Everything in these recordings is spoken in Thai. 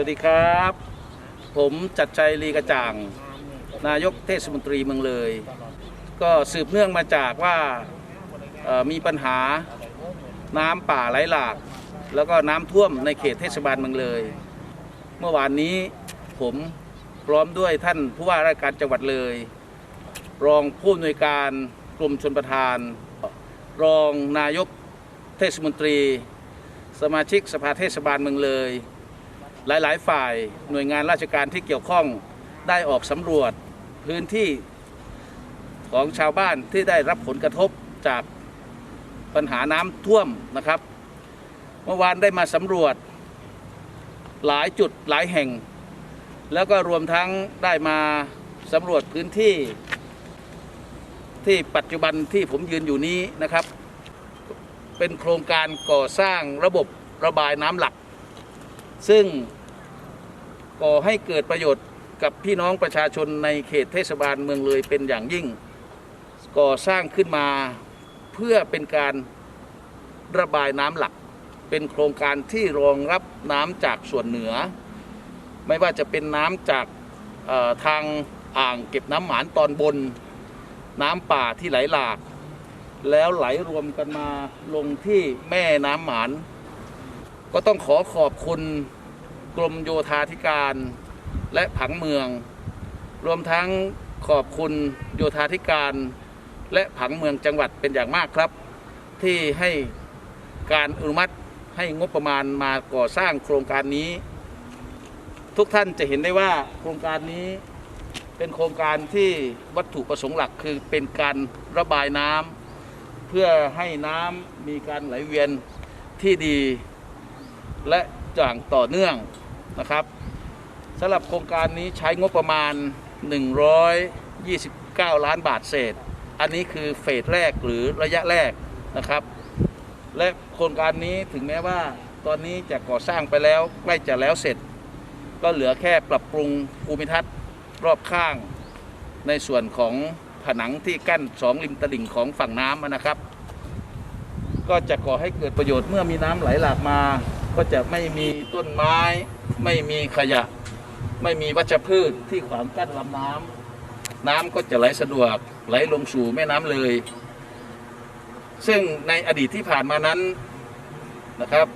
วัสดีครับ ผมจัดใจลีกระจ่าง นายกเทศมนตรีเมืองเลย ก็สืบเนื่องมาจากว่ามีปัญหาน้ำป่าไหลหลาก แล้วก็น้ำท่วมในเขตเทศบาลเมืองเลย เมื่อวานนี้ผมพร้อมด้วยท่านผู้ว่าราชการจังหวัดเลย รองผู้อำนวยการกรมชนประทาน รองนายกเทศมนตรี สมาชิกสภาเทศบาลเมืองเลย หลาย ๆ ฝ่ายหน่วยงานราชการที่เกี่ยวข้องได้ออกสำรวจพื้นที่ของชาวบ้านที่ได้รับผลกระทบจากปัญหาน้ำท่วมนะครับ เมื่อวานได้มาสำรวจหลายจุดหลายแห่ง แล้วก็รวมทั้งได้มาสำรวจพื้นที่ ที่ปัจจุบันที่ผมยืนอยู่นี้นะครับ เป็นโครงการก่อสร้างระบบระบายน้ำหลัก ซึ่ง ก่อให้เกิดประโยชน์กับพี่น้องประชาชนในเขตเทศบาลเมืองเลยเป็นอย่างยิ่ง ก่อสร้างขึ้นมาเพื่อเป็นการระบายน้ำหลัก เป็นโครงการที่รองรับน้ำจากส่วนเหนือ ไม่ว่าจะเป็นน้ำจากทางอ่างเก็บน้ำหมานตอนบน น้ำป่าที่ไหลหลาก แล้วไหลรวมกันมาลงที่แม่น้ำหมาน ก็ต้องขอขอบคุณ กรมโยธาธิการและผังเมือง รวมทั้งขอบคุณโยธาธิการ และผังเมืองจังหวัดเป็นอย่างมากครับ ที่ให้การอนุมัติให้งบประมาณมาก่อสร้างโครงการนี้ ทุกท่านจะเห็นได้ว่าโครงการนี้เป็นโครงการที่วัตถุประสงค์หลักคือเป็นการระบายน้ำเพื่อให้น้ำมีการไหลเวียนที่ดี และอย่างต่อเนื่อง นะครับสำหรับโครงการนี้ใช้งบประมาณ 129 ล้านบาทเศษ อันนี้คือเฟสแรกหรือระยะแรกนะครับ และโครงการนี้ถึงแม้ว่าตอนนี้จะก่อสร้างไปแล้วใกล้จะแล้วเสร็จ ก็เหลือแค่ปรับปรุงภูมิทัศน์รอบข้าง ในส่วนของผนังที่กั้นสองริมตลิ่งของฝั่งน้ำนะครับ ก็จะก่อให้เกิดประโยชน์เมื่อมีน้ำไหลหลากมา ก็จะไม่มีต้นไม้ ไม่มีขยะ ไม่มีวัชพืชที่ขวางกั้นลำน้ำน้ำก็จะไหลสะดวกไหลลงสู่แม่น้ำเลย ซึ่งในอดีตที่ผ่านมานั้นนะครับ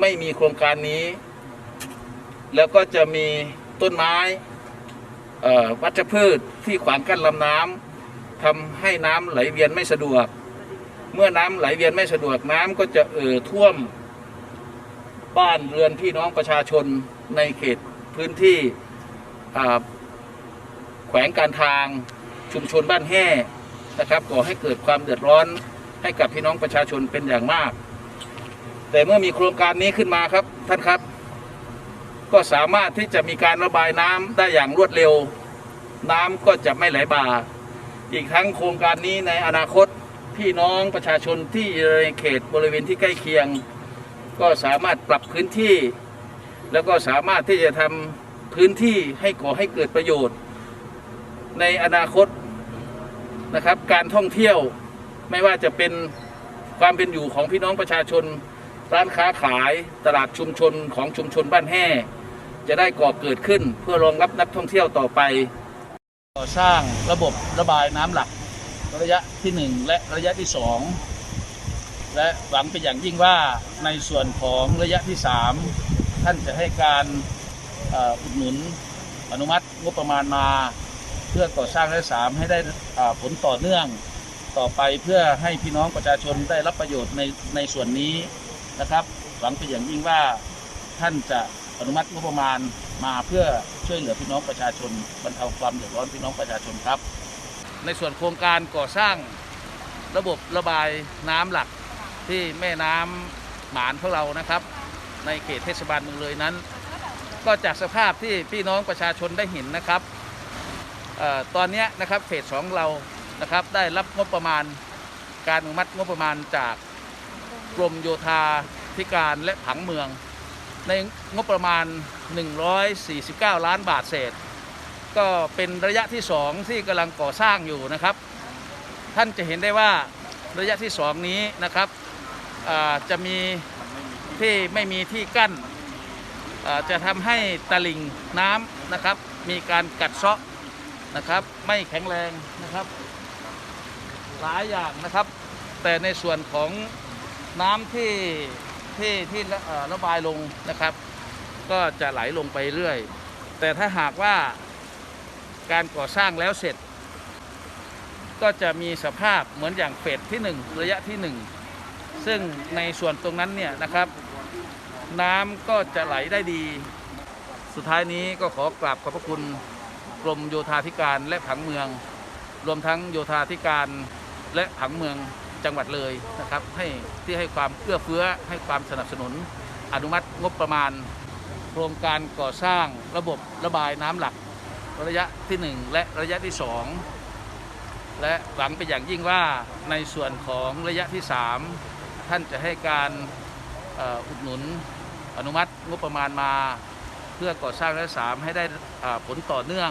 ไม่มีโครงการนี้ แล้วก็จะมีต้นไม้วัชพืชที่ขวางกั้นลำน้ำทำให้น้ำไหลเวียนไม่สะดวก เมื่อน้ำไหลเวียนไม่สะดวกน้ำก็จะเอ่อท่วมบ้านเรือนพี่น้องประชาชน ในเขตพื้นที่แขวงการทางชุมชนบ้านแห่นะครับก่อให้เกิดความเดือดร้อนให้กับพี่น้องประชาชนเป็นอย่างมาก แต่เมื่อมีโครงการนี้ขึ้นมาครับท่านครับ ก็สามารถที่จะมีการระบายน้ำได้อย่างรวดเร็ว น้ำก็จะไม่ไหลบ่า อีกทั้งโครงการนี้ในอนาคตพี่น้องประชาชนที่ในเขตบริเวณที่ใกล้เคียง ก็สามารถปรับพื้นที่ แล้วก็สามารถที่จะทำพื้นที่ให้ก่อให้เกิดประโยชน์ ในอนาคตนะครับ การท่องเที่ยวไม่ว่าจะเป็นความเป็นอยู่ของพี่น้องประชาชน ร้านค้าขายตลาดชุมชนของชุมชนบ้านแห่จะได้ก่อเกิดขึ้นเพื่อรองรับนักท่องเที่ยวต่อไปก่อสร้างระบบระบายน้ำหลักระยะที่ 1 และระยะที่ 2 และหวังเป็นอย่างยิ่งว่าในส่วนของระยะที่ 3 ท่านจะให้การอุดหนุนอนุมัติงบประมาณมา เพื่อก่อสร้างระยะสามให้ได้ผลต่อเนื่องต่อไปเพื่อให้พี่น้องประชาชนได้รับประโยชน์ในในส่วนนี้นะครับหวังเป็นอย่างยิ่งว่าท่านจะอนุมัติงบประมาณมาเพื่อช่วยเหลือพี่น้องประชาชนบรรเทาความเดือดร้อนพี่น้องประชาชนครับ ในส่วนโครงการก่อสร้างระบบระบายน้ำหลักที่แม่น้ำหมานของเรานะครับ ในเขตเทศบาลเมืองเลยนั้น ก็จากสภาพที่พี่น้องประชาชนได้เห็นนะครับออตอนนี้นะครับเฟสสองเรานะครับได้รับงบประมาณการอนุมัติงบประมาณจากกรมโยธาธิการและผังเมือง ในงบประมาณ 149 ล้านบาทเศษ ก็เป็นระยะที่ 2 ที่กำลังก่อสร้างอยู่นะครับ ท่านจะเห็นได้ว่าระยะที่ 2 นี้นะครับจะมี ที่ไม่มีที่กั้นจะทำให้ตลิ่งน้ำนะครับ มีการกัดเซาะนะครับ ไม่แข็งแรงนะครับหลายอย่างนะครับ แต่ในส่วนของน้ำที่ที่ที่ระบายลงนะครับ ก็จะไหลลงไปเรื่อย แต่ถ้าหากว่าการก่อสร้างแล้วเสร็จ ก็จะมีสภาพเหมือนอย่างเฟสที่ 1 ระยะที่ 1 ซึ่งในส่วนตรงนั้นเนี่ยนะครับ น้ำก็จะไหลได้ดี สุดท้ายนี้ก็ขอกราบขอบพระคุณกรมโยธาธิการและผังเมือง รวมทั้งโยธาธิการและผังเมืองจังหวัดเลยนะครับ ให้ที่ให้ความเอื้อเฟื้อให้ความสนับสนุน อนุมัติงบประมาณ โครงการก่อสร้างระบบระบายน้ำหลัก ระยะที่ 1 และระยะที่ 2 และหวังเป็นอย่างยิ่งว่าในส่วนของระยะที่ 3 ท่านจะให้การ อุดหนุนอนุมัติงบประมาณมาเพื่อก่อสร้างระยะสามให้ได้ผลต่อเนื่อง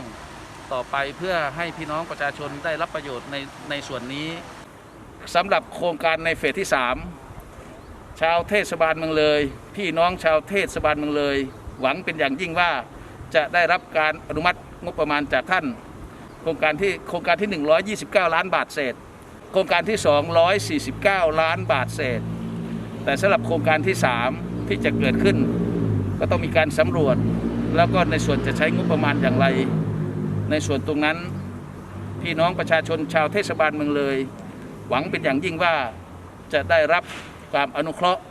ต่อไปเพื่อให้พี่น้องประชาชนได้รับประโยชน์ในในส่วนนี้สำหรับโครงการในเฟสที่ 3 ชาวเทศบาลเมืองเลย พี่น้องชาวเทศบาลเมืองเลย หวังเป็นอย่างยิ่งว่าจะได้รับการอนุมัติงบประมาณจากท่าน โครงการที่โครงการที่ 129 ล้านบาทเศษ โครงการที่ 249 ล้านบาทเศษ แต่สำหรับโครงการที่ 3 ที่จะเกิดขึ้น ก็ต้องมีการสำรวจ แล้วก็ในส่วนจะใช้งบประมาณอย่างไร ในส่วนตรงนั้น พี่น้องประชาชนชาวเทศบาลเมืองเลย หวังเป็นอย่างยิ่งว่าจะได้รับความอนุเคราะห์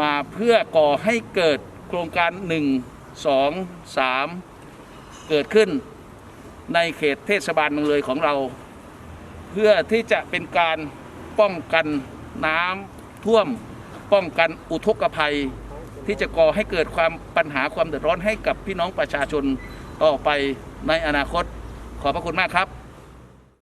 มาเพื่อก่อให้เกิดโครงการ 1 2 3 เกิดขึ้นในเขตเทศบาลเมืองเลยของเรา เพื่อที่จะเป็นการป้องกันน้ำท่วม ป้องกันอุทกภัย ที่จะก่อให้เกิดความปัญหาความเดือดร้อนให้กับพี่น้องประชาชนต่อไปในอนาคต ขอบพระคุณมากครับ